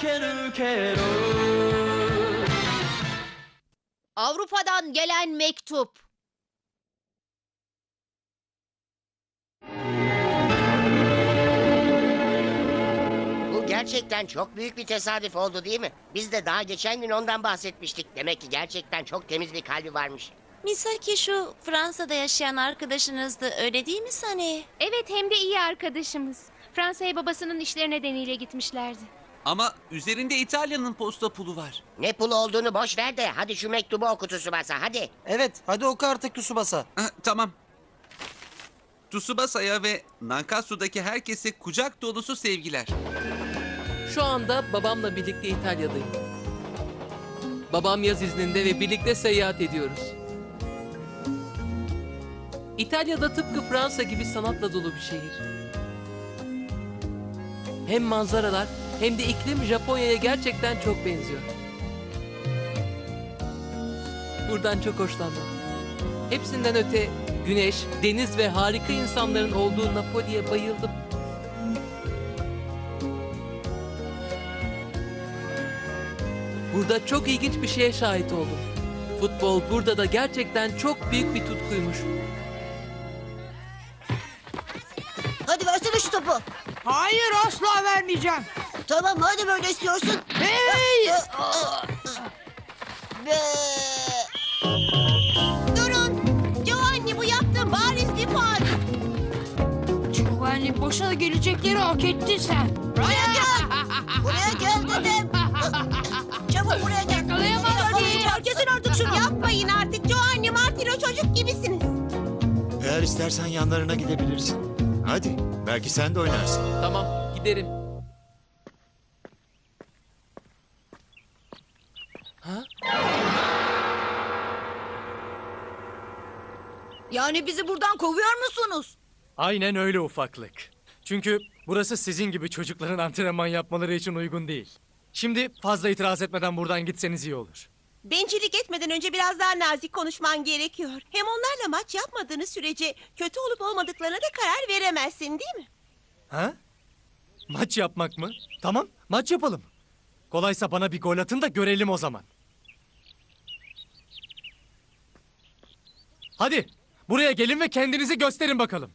けるけど Avrupa'dan gelen mektup. Bu gerçekten çok büyük bir tesadüf oldu değil mi? Biz de daha geçen gün ondan bahsetmiştik. Demek ki gerçekten çok temiz bir kalbi varmış. Misaki şu Fransa'da yaşayan arkadaşınızdı öyle değil mi Sani? Evet hem de iyi arkadaşımız. Fransa'ya babasının işleri nedeniyle gitmişlerdi. Ama üzerinde İtalya'nın posta pulu var. Ne pul olduğunu boş ver de hadi şu mektubu oku Tsubasa hadi. Evet, hadi oku artık Tsubasa. Ah, tamam. Tsubasa'ya ve Nankatsu'daki herkese kucak dolusu sevgiler. Şu anda babamla birlikte İtalya'dayım. Babam yaz izninde ve birlikte seyahat ediyoruz. İtalya'da tıpkı Fransa gibi sanatla dolu bir şehir. Hem manzaralar hem de iklim Japonya'ya gerçekten çok benziyor. Buradan çok hoşlandım. Hepsinden öte güneş, deniz ve harika insanların olduğu Napoli'ye bayıldım. Burada çok ilginç bir şeye şahit oldum. Futbol burada da gerçekten çok büyük bir tutkuymuş. Hadi versene şu topu. Hayır asla vermeyeceğim. Tamam hadi böyle istiyorsun. Hey! Ve... Durun. Giovanni bu yaptığın bariz bir. Giovanni boşuna gelecekleri hak ettin sen. Buraya gel. Buraya gel dedim. Çabuk buraya gel. Yakalayamadım. Hadi. Kesin artık şunu. Yapmayın artık. Giovanni Martino çocuk gibisiniz. Eğer istersen yanlarına gidebilirsin. Hadi, belki sen de oynarsın. Tamam, giderim. Yani bizi buradan kovuyor musunuz? Aynen öyle ufaklık. Çünkü burası sizin gibi çocukların antrenman yapmaları için uygun değil. Şimdi fazla itiraz etmeden buradan gitseniz iyi olur. Bencillik etmeden önce biraz daha nazik konuşman gerekiyor. Hem onlarla maç yapmadığınız sürece kötü olup olmadıklarına da karar veremezsin değil mi? Ha? Maç yapmak mı? Tamam, maç yapalım. Kolaysa bana bir gol atın da görelim o zaman. Hadi, buraya gelin ve kendinizi gösterin bakalım.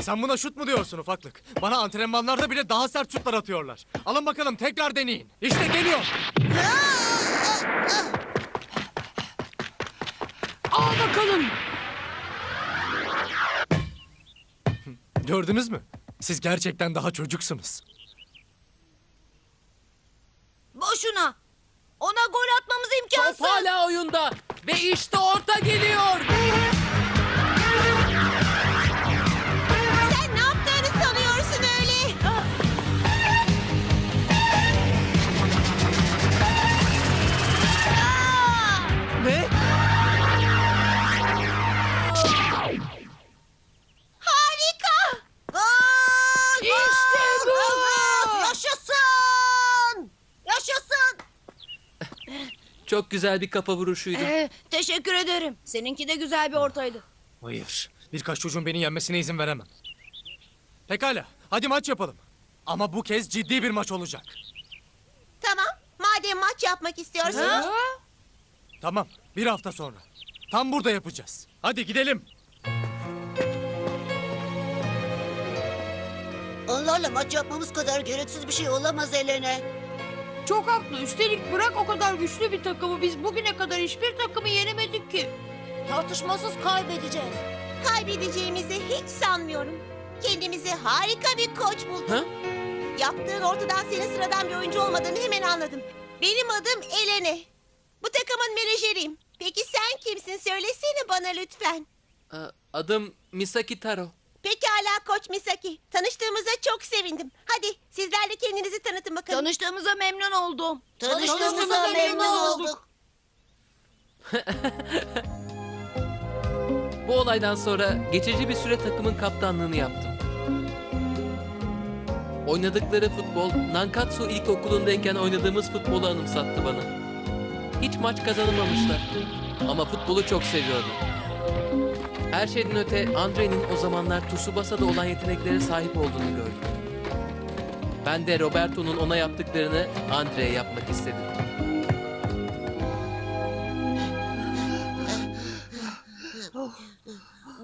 Sen buna şut mu diyorsun ufaklık? Bana antrenmanlarda bile daha sert şutlar atıyorlar. Alın bakalım tekrar deneyin. İşte geliyor. Al bakalım. Gördünüz mü? Siz gerçekten daha çocuksunuz. Boşuna. Ona gol atmamız Top imkansız. hala oyunda ve işte orta geliyor. Çok güzel bir kafa vuruşuydu. Ee, teşekkür ederim. Seninki de güzel bir ortaydı. Hayır. Birkaç çocuğun beni yenmesine izin veremem. Pekala. Hadi maç yapalım. Ama bu kez ciddi bir maç olacak. Tamam. Madem maç yapmak istiyorsun. Tamam. Bir hafta sonra. Tam burada yapacağız. Hadi gidelim. Onlarla maç yapmamız kadar gereksiz bir şey olamaz Elene. Çok haklı. Üstelik bırak o kadar güçlü bir takımı. Biz bugüne kadar hiçbir takımı yenemedik ki. Tartışmasız kaybedeceğiz. Kaybedeceğimizi hiç sanmıyorum. Kendimize harika bir koç bulduk. Ha? Yaptığın ortadan senin sıradan bir oyuncu olmadığını hemen anladım. Benim adım Elene. Bu takımın menajeriyim. Peki sen kimsin? Söylesene bana lütfen. Ee, Adım Misaki Taro. Pekala Koç Misaki. Tanıştığımıza çok sevindim. Hadi sizler de kendinizi tanıtın bakalım. Tanıştığımıza memnun oldum. Tanıştığımıza memnun olduk. Bu olaydan sonra geçici bir süre takımın kaptanlığını yaptım. Oynadıkları futbol Nankatsu İlkokulu'ndayken oynadığımız futbolu anımsattı bana. Hiç maç kazanamamışlar. Ama futbolu çok seviyordu. Her şeyden öte Andre'nin o zamanlar Tsubasa'da olan yeteneklere sahip olduğunu gördüm. Ben de Roberto'nun ona yaptıklarını Andre'ye yapmak istedim.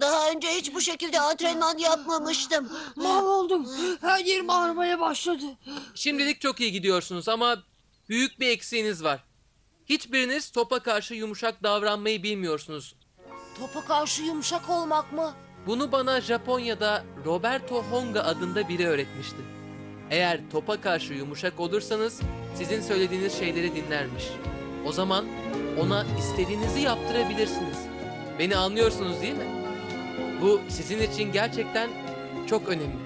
Daha önce hiç bu şekilde antrenman yapmamıştım. Mahvoldum. Her yerim ağrımaya başladı. Şimdilik çok iyi gidiyorsunuz ama büyük bir eksiğiniz var. Hiçbiriniz topa karşı yumuşak davranmayı bilmiyorsunuz. Topa karşı yumuşak olmak mı? Bunu bana Japonya'da Roberto Honga adında biri öğretmişti. Eğer topa karşı yumuşak olursanız sizin söylediğiniz şeyleri dinlermiş. O zaman ona istediğinizi yaptırabilirsiniz. Beni anlıyorsunuz değil mi? Bu sizin için gerçekten çok önemli.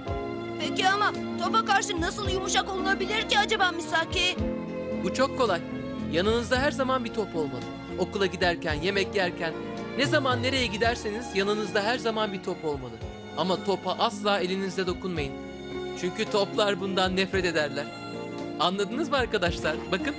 Peki ama topa karşı nasıl yumuşak olunabilir ki acaba Misaki? Bu çok kolay. Yanınızda her zaman bir top olmalı. Okula giderken, yemek yerken, ne zaman nereye giderseniz yanınızda her zaman bir top olmalı. Ama topa asla elinizle dokunmayın. Çünkü toplar bundan nefret ederler. Anladınız mı arkadaşlar? Bakın.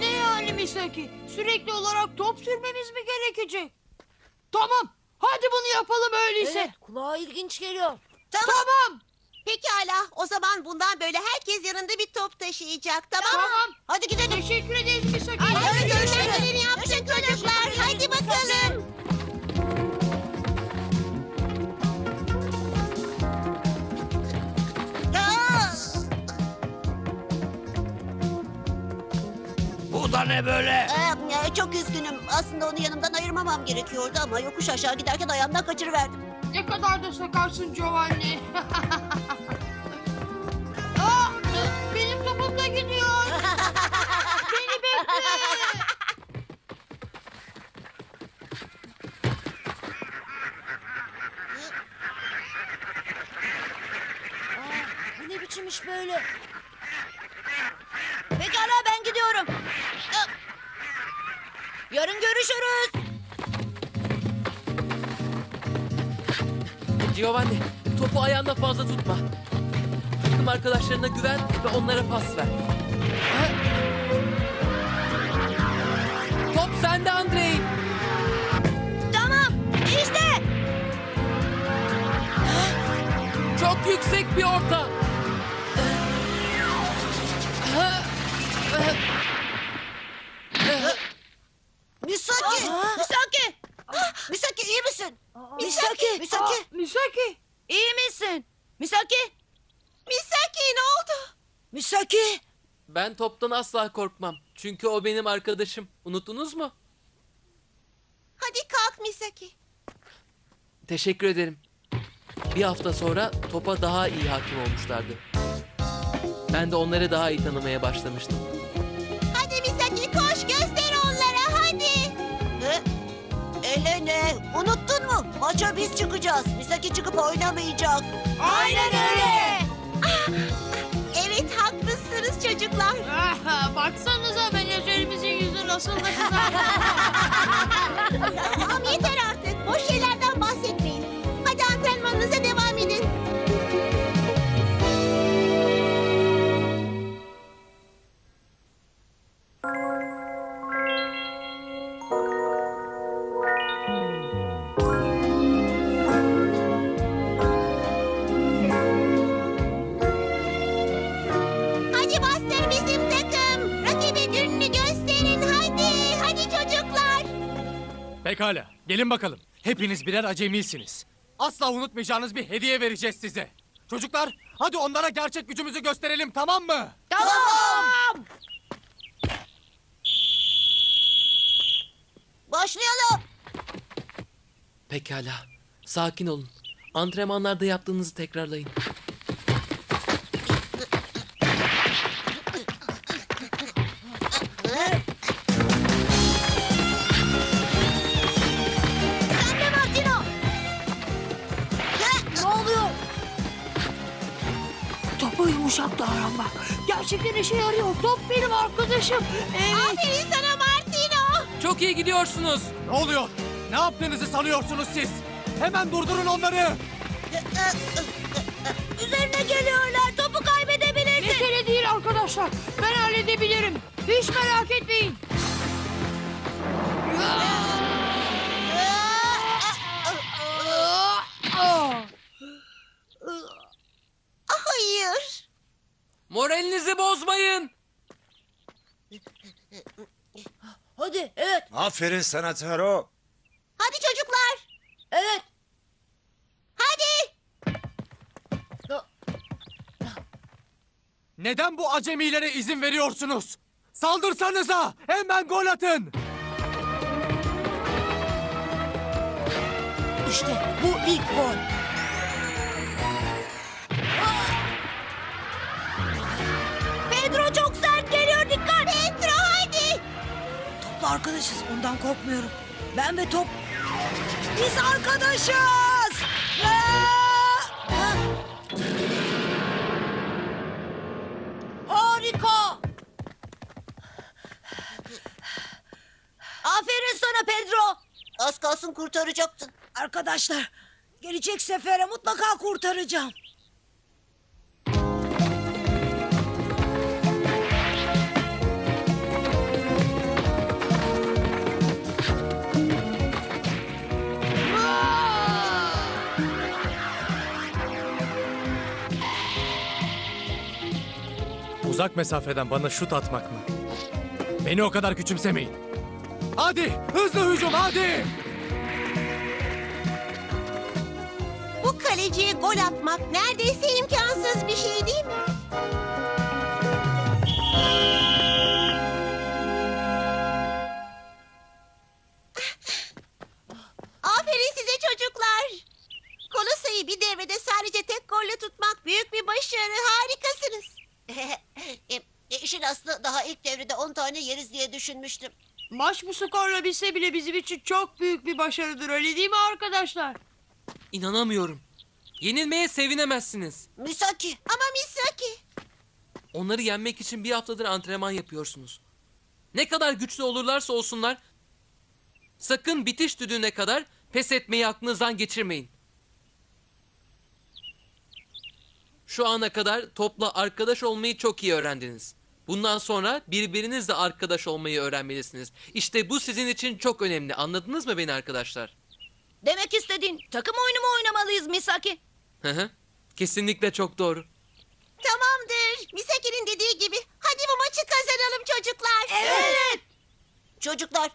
Ne yani Misaki? Sürekli olarak top sürmemiz mi gerekecek? Tamam. Hadi bunu yapalım öyleyse. kulağa ilginç geliyor. Tamam. Pekala. O zaman bundan böyle herkes yanında bir top taşıyacak. Tamam mı? Tamam. Hadi gidelim. Teşekkür ederiz Misaki. Hadi görüşürüz. yapacak çocuklar. Hadi bakalım. Bu da ne böyle? Ee, çok üzgünüm. Aslında onu yanımdan ayırmamam gerekiyordu ama yokuş aşağı giderken ayağımdan kaçırıverdim. Ne kadar da sakarsın Giovanni. Giovanni, topu ayağında fazla tutma. Takım arkadaşlarına güven ve onlara pas ver. Ha? Top sende Andrei. Tamam. İşte. Çok yüksek bir orta. Ben toptan asla korkmam. Çünkü o benim arkadaşım. Unuttunuz mu? Hadi kalk Misaki. Teşekkür ederim. Bir hafta sonra topa daha iyi hakim olmuşlardı. Ben de onları daha iyi tanımaya başlamıştım. Hadi Misaki koş göster onlara hadi. Ne? Elene, unuttun mu? Maça biz çıkacağız. Misaki çıkıp oynamayacak. Aynen öyle. Çocuklar. Ah, baksanıza menajerimizin yüzü nasıl da güzel. Tamam yeter Pekala. Gelin bakalım. Hepiniz birer acemisiniz. Asla unutmayacağınız bir hediye vereceğiz size. Çocuklar hadi onlara gerçek gücümüzü gösterelim tamam mı? Tamam! Başlayalım. Pekala. Sakin olun. Antrenmanlarda yaptığınızı tekrarlayın. Davranmak. Gerçekten işe yarıyor. Top benim arkadaşım. Evet. Aferin sana Martino. Çok iyi gidiyorsunuz. Ne oluyor? Ne yaptığınızı sanıyorsunuz siz? Hemen durdurun onları. Üzerine geliyorlar. Topu kaybedebilirsin. Mesele değil arkadaş. arkadaşlar. Ben halledebilirim. Hiç merak etmeyin. Moralinizi bozmayın. Hadi evet Aferin sana Taro. Hadi çocuklar. evet. Hadi. Neden bu acemilere izin veriyorsunuz? Saldırsanıza! Hemen gol atın! İşte bu ilk gol. Arkadaşız ondan korkmuyorum. Ben ve top. Biz arkadaşız. Harika. Aferin sana Pedro. Az kalsın kurtaracaktın. Arkadaşlar gelecek sefere mutlaka kurtaracağım. Uzak mesafeden bana şut atmak mı? Beni o kadar küçümsemeyin. Hadi hızlı hücum hadi! Bu kaleciye gol atmak neredeyse imkansız bir şey değil mi? Maç bu skorla bitse bile bizim için çok büyük bir başarıdır öyle değil mi arkadaşlar? İnanamıyorum. Yenilmeye sevinemezsiniz. Misaki. Ama Misaki. Onları yenmek için bir haftadır antrenman yapıyorsunuz. Ne kadar güçlü olurlarsa olsunlar, sakın bitiş düdüğüne kadar pes etmeyi aklınızdan geçirmeyin. Şu ana kadar topla arkadaş olmayı çok iyi öğrendiniz. Bundan sonra birbirinizle arkadaş olmayı öğrenmelisiniz. İşte bu sizin için çok önemli. Anladınız mı beni arkadaşlar? Demek istediğin takım oyunu mu oynamalıyız Misaki? Hı hı. Kesinlikle çok doğru. Tamamdır. Misaki'nin dediği gibi. Hadi bu maçı kazanalım çocuklar. Evet. Çocuklar.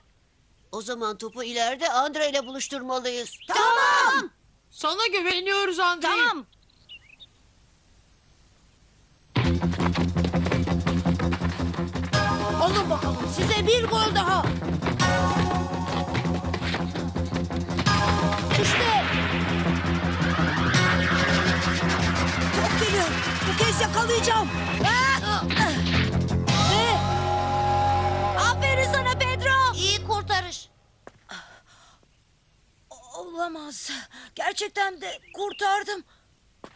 O zaman topu ileride Andre ile buluşturmalıyız. Tamam. Sana güveniyoruz Andrei. Tamam. Bakalım size bir gol daha. İşte. Top geliyor. Bu kez yakalayacağım. Ah! Ne? Aferin sana Pedro. İyi kurtarış. Olamaz. Gerçekten de kurtardım.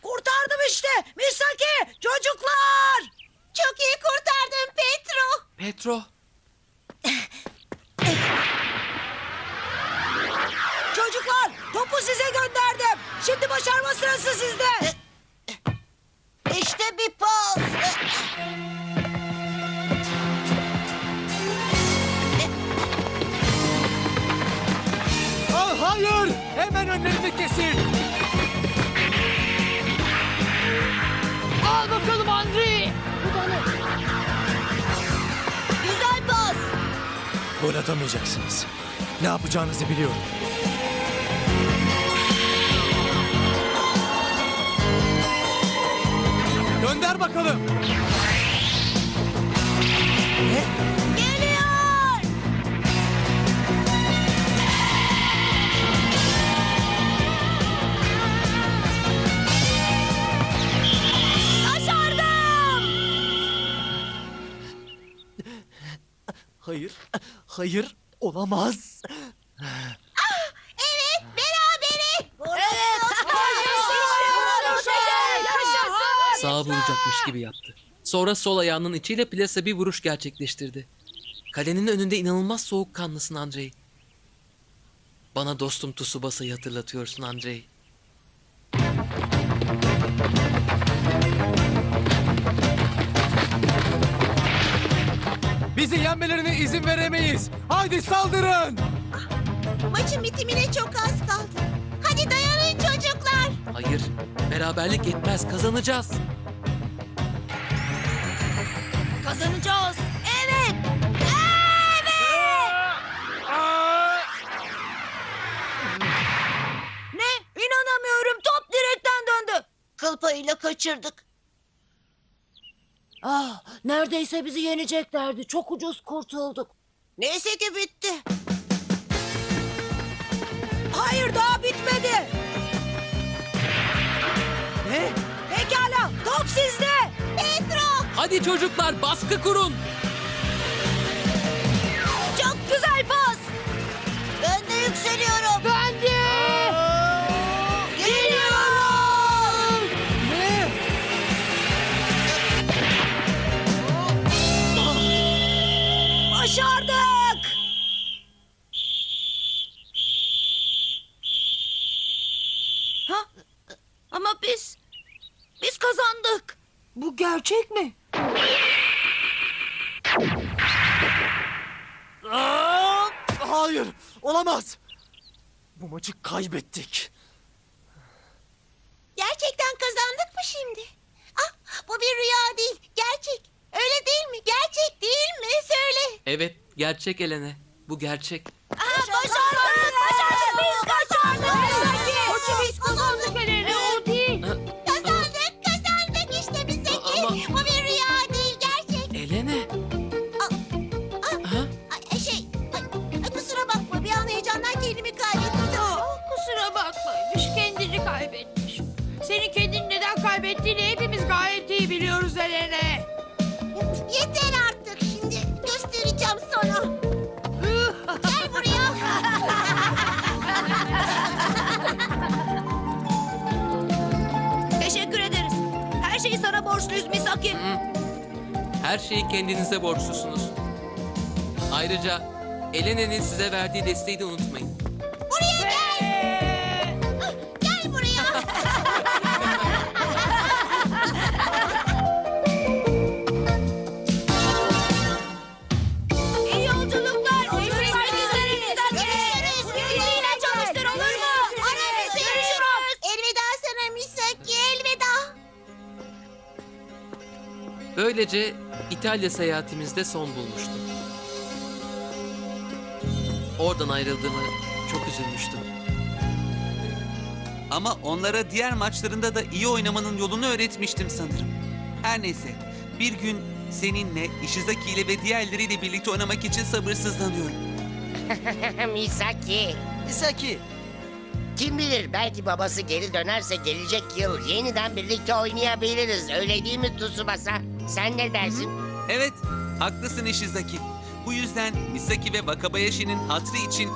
Kurtardım işte. Misaki çocuklar. Çok iyi Petro. Çocuklar topu size gönderdim. Şimdi başarma sırası sizde. İşte bir pas. Ah hayır! Hemen önlerini kesin! Al bakalım Andrei. Gol atamayacaksınız. Ne yapacağınızı biliyorum. Gönder bakalım. Geliyor. Başardım. Hayır, hayır, olamaz. Evet berabere. Evet. sağa vuracakmış gibi yaptı. Sonra sol ayağının içiyle plasa bir vuruş gerçekleştirdi. Kalenin önünde inanılmaz soğukkanlısın Andrei. Bana dostum Tsubasa'yı hatırlatıyorsun Andrei. Bizi yenmelerine izin veremeyiz. Haydi saldırın. Maçın bitimine çok az kaldı. Hadi dayanın çocuklar. Hayır, beraberlik yetmez, kazanacağız. Kazanacağız. Evet. Ne? İnanamıyorum. Top direkten döndü. Kıl payıyla kaçırdık. Ah, neredeyse bizi yeneceklerdi. Çok ucuz kurtulduk. Neyse ki bitti. Hayır daha bitmedi. Ne? Pekala top sizde. Petro Hadi çocuklar, baskı kurun. Çok güzel pas. Kaybettik. gerçekten kazandık mı şimdi? Ah bu bir rüya değil. Gerçek. Öyle değil mi? Gerçek değil mi? Söyle. Evet, gerçek Elene. Bu gerçek. Aha, başardık. Başardık. Biz kazandık. Koçum biz Her şeyi kendinize borçlusunuz. Ayrıca Elene'nin size verdiği desteği de unutmayın. Buraya gel. Gel buraya. İyi yolculuklar. Görüşmek üzere. Görüşürüz. Yine çalıştır olur mu? Ara bizi. Görüşürüz. Elveda sana Misaki elveda. Böylece İtalya seyahatimizde son bulmuştu. Oradan ayrıldığımı çok üzülmüştüm. Ama onlara diğer maçlarında da iyi oynamanın yolunu öğretmiştim sanırım. Her neyse, bir gün seninle, Ishizaki ile ve diğerleriyle birlikte oynamak için sabırsızlanıyorum. Misaki. Misaki. Kim bilir belki babası geri dönerse gelecek yıl yeniden birlikte oynayabiliriz. Öyle değil mi Tsubasa? Sen ne dersin? Evet, haklısın Ishizaki. Bu yüzden Misaki ve Wakabayashi'nin hatrı için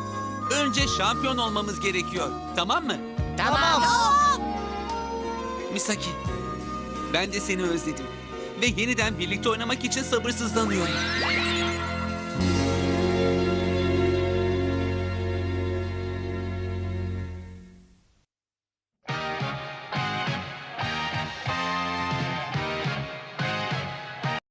önce şampiyon olmamız gerekiyor. Tamam mı? Tamam. Misaki, ben de seni özledim. Ve yeniden birlikte oynamak için sabırsızlanıyorum.